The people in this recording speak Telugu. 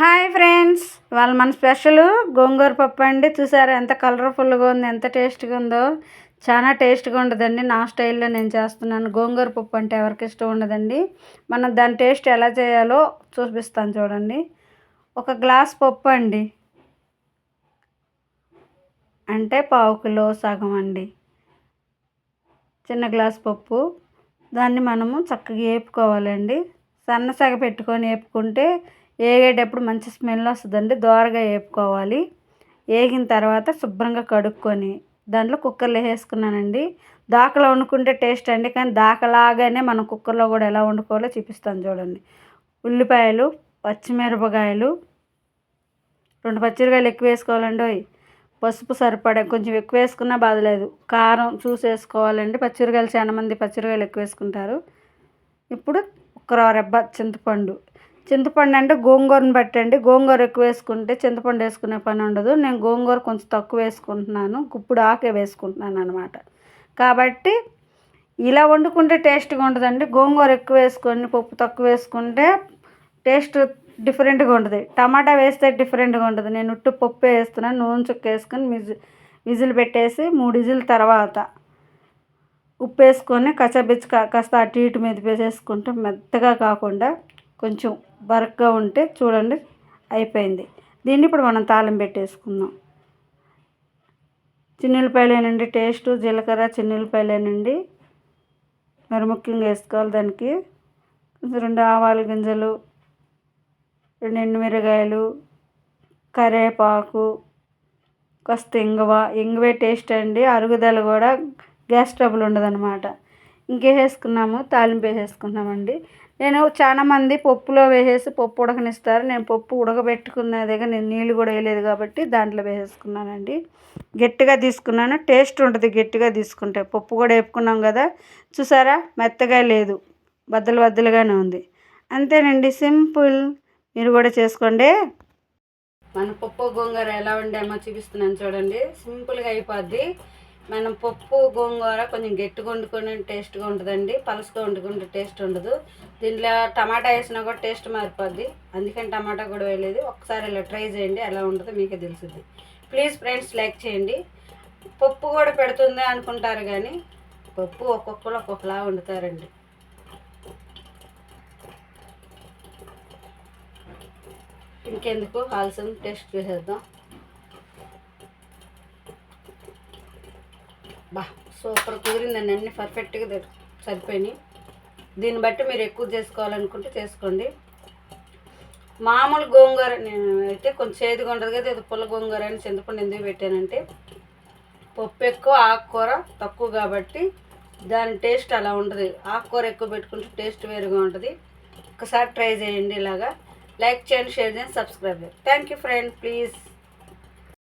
హాయ్ ఫ్రెండ్స్ వాళ్ళు మన స్పెషల్ గోంగూర పప్పు అండి. చూసారా ఎంత కలర్ఫుల్గా ఉంది ఎంత టేస్ట్గా ఉందో. చాలా టేస్ట్గా ఉండదండి నా స్టైల్లో నేను చేస్తున్నాను. గోంగూర పప్పు అంటే ఎవరికి ఇష్టం ఉండదండి. మనం దాని టేస్ట్ ఎలా చేయాలో చూపిస్తాను చూడండి. ఒక గ్లాస్ పప్పు అండి. అంటే పావు కిలో సగం అండి. చిన్న గ్లాస్ పప్పు. దాన్ని మనము చక్కగా వేపుకోవాలండి సన్నసగ పెట్టుకొని వేపుకుంటే వేగేటప్పుడు మంచి స్మెల్ వస్తుందండి దోరగా వేపుకోవాలి. వేగిన తర్వాత శుభ్రంగా కడుక్కొని దాంట్లో కుక్కర్లో వేసుకున్నానండి. దాకలో వండుకుంటే టేస్ట్ అండి కానీ దాకలాగానే మనం కుక్కర్లో కూడా ఎలా వండుకోవాలో చూపిస్తాను చూడండి. ఉల్లిపాయలు పచ్చిమిరపకాయలు రెండు పచ్చిమిరకాయలు ఎక్కువ వేసుకోవాలండి. ఓయ్ పసుపు సరిపడా కొంచెం ఎక్కువ వేసుకున్నా బాధలేదు. కారం చూసి వేసుకోవాలండి. పచ్చిమిరకాయలు చాలా మంది పచ్చిమిరకాయలు ఎక్కువ వేసుకుంటారు. ఇప్పుడు ఒక రెబ్బ చింతపండు. చింతపండు అంటే గోంగూరను బట్టండి. గోంగూర ఎక్కువ వేసుకుంటే చింతపండు వేసుకునే పని ఉండదు. నేను గోంగూర కొంచెం తక్కువ వేసుకుంటున్నాను. గుప్పుడు ఆకే వేసుకుంటున్నాను అనమాట కాబట్టి ఇలా వండుకుంటే టేస్ట్గా ఉంటుందండి గోంగూర ఎక్కువ వేసుకొని పప్పు తక్కువ వేసుకుంటే టేస్ట్ డిఫరెంట్గా ఉంటుంది టమాటా వేస్తే డిఫరెంట్గా ఉంటుంది నేను ఉట్టు పప్పు వేస్తున్నాను. నూనె చుక్క వేసుకొని విజిల్ విజిల్ పెట్టేసి మూడు విజిల్ తర్వాత ఉప్పు వేసుకొని కచ్చబిచ్చి కాస్త అటు ఇటు మీద వేసేసుకుంటే మెత్తగా కాకుండా కొంచెం బరక్గా ఉంటే చూడండి అయిపోయింది. దీన్ని ఇప్పుడు మనం తాళం పెట్టేసుకుందాం. చిన్నులపాయలేనండి టేస్ట్ జీలకర్ర చిన్నులపాయలేనండి. మరి ముఖ్యంగా వేసుకోవాలి దానికి. రెండు ఆవాల గింజలు రెండు ఎండుమిరగాయలు కరివేపాకు కాస్త ఇంగువ. ఇంగువే టేస్ట్ అండి. అరుగుదల కూడా గ్యాస్ ట్రబుల్ ఉండదన్నమాట. ఇంకేసేసుకున్నాము తాలింపు వేసేసుకున్నామండి. నేను చాలా మంది పప్పులో వేసేసి పప్పు ఉడకనిస్తారు. నేను పప్పు ఉడకబెట్టుకున్నదిగా నేను నీళ్ళు కూడా వేయలేదు కాబట్టి దాంట్లో వేసేసుకున్నానండి. గట్టిగా తీసుకున్నాను. టేస్ట్ ఉంటుంది గట్టిగా తీసుకుంటే. పప్పు కూడా వేపుకున్నాం కదా. చూసారా? మెత్తగా లేదు. బద్దలు బద్దలుగానే ఉంది. అంతేనండి. సింపుల్. మీరు కూడా చేసుకోండి. మన పప్పు గోంగూర ఎలా వండామో చూపిస్తున్నాను చూడండి. సింపుల్గా అయిపోద్ది. మనం పప్పు గోంగూర కొంచెం గట్టిగా వండుకొని టేస్ట్గా ఉంటుందండి. పలుసుగా వండుకుంటే టేస్ట్ ఉండదు. దీంట్లో టమాటా వేసినా కూడా టేస్ట్ మారిపోద్ది. అందుకని టమాటా కూడా వేయలేదు. ఒకసారి ఇలా ట్రై చేయండి. ఎలా ఉంటుందో మీకే తెలుస్తుంది. ప్లీజ్ ఫ్రెండ్స్ లైక్ చేయండి. పప్పు కూడా పెడుతుంది అనుకుంటారు కానీ పప్పు ఒక్కొక్కరు ఒక్కొక్కలా వండుతారండి. ఇంకెందుకు? ఆల్సం టేస్ట్ చేసేద్దాం. బా సూపర్ కుదిరిందండి అన్నీ పర్ఫెక్ట్గా సరిపోయినాయి. దీన్ని బట్టి మీరు ఎక్కువ చేసుకోవాలనుకుంటే చేసుకోండి. మామూలు గోంగూర నేను అయితే కొంచెం చేదుగా ఉండదు కదా ఇది పుల్ల గోంగూర అని చింతపండు ఎందుకు పెట్టానంటే పప్పు ఎక్కువ ఆకుకూర తక్కువ కాబట్టి దాని టేస్ట్ అలా ఉంటుంది. ఆకుకూర ఎక్కువ పెట్టుకుంటే టేస్ట్ వేరుగా ఉంటుంది. ఒకసారి ట్రై చేయండి ఇలాగా. లైక్ చేయండి షేర్ చేయండి సబ్స్క్రైబ్ చేయండి. Thank you friend please